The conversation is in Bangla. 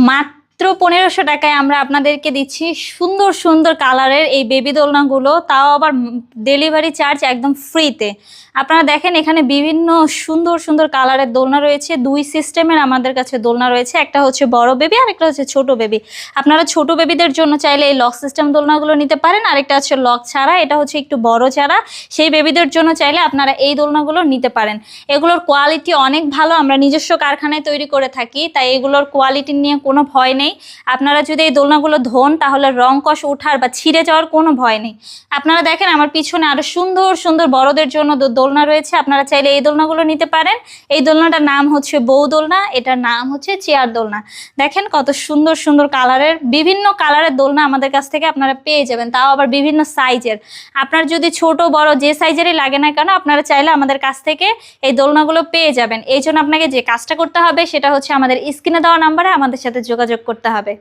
মাত্র পনেরোশো টাকায় আমরা আপনাদেরকে দিচ্ছি সুন্দর সুন্দর কালারের এই বেবি দোলনাগুলো। তাও আবার ডেলিভারি চার্জ একদম ফ্রিতে আপনারা দেখেন এখানে বিভিন্ন সুন্দর সুন্দর কালারের দোলনা রয়েছে। দুই সিস্টেমের আমাদের কাছে দোলনা রয়েছে। একটা হচ্ছে বড় বেবি আর একটা হচ্ছে ছোট বেবি আপনারা ছোট বেবিদের জন্য চাইলে এই লক সিস্টেম দোলনাগুলো নিতে পারেন। আরেকটা হচ্ছে লক ছাড়া, এটা হচ্ছে একটু বড় ছাড়া। সেই বেবিদের জন্য চাইলে আপনারা এই দোলনাগুলো নিতে পারেন। এগুলোর কোয়ালিটি অনেক ভালো। আমরা নিজস্ব কারখানায় তৈরি করে থাকি, তাই এগুলোর কোয়ালিটি নিয়ে কোনো ভয় নেই। আপনারা যদি এই দোলনাগুলো ধোন, তাহলে রং কষ ওঠার বা ছিঁড়ে যাওয়ার কোনো ভয় নেই। আপনারা দেখেন, আমার পিছনে আরও সুন্দর সুন্দর বড়দের জন্য দোলনা রয়েছে। আপনারা চাইলে এই দোলনাগুলো নিতে পারেন। এই দোলনাটার নাম হচ্ছে বউ দোলনা, এটার নাম হচ্ছে চেয়ার দোলনা। দেখেন কত সুন্দর সুন্দর কালারের, বিভিন্ন কালারের দোলনা আমাদের কাছ থেকে আপনারা পেয়ে যাবেন, তাও আবার বিভিন্ন সাইজের। আপনার যদি ছোট, বড় যে সাইজেরই লাগে না কেন, আপনারা চাইলে আমাদের কাছ থেকে এই দোলনাগুলো পেয়ে যাবেন। এই জন্য আপনাকে যে কাজটা করতে হবে, সেটা হচ্ছে আমাদের স্ক্রিনে দেওয়া নাম্বারে আমাদের সাথে যোগাযোগ করতে হবে।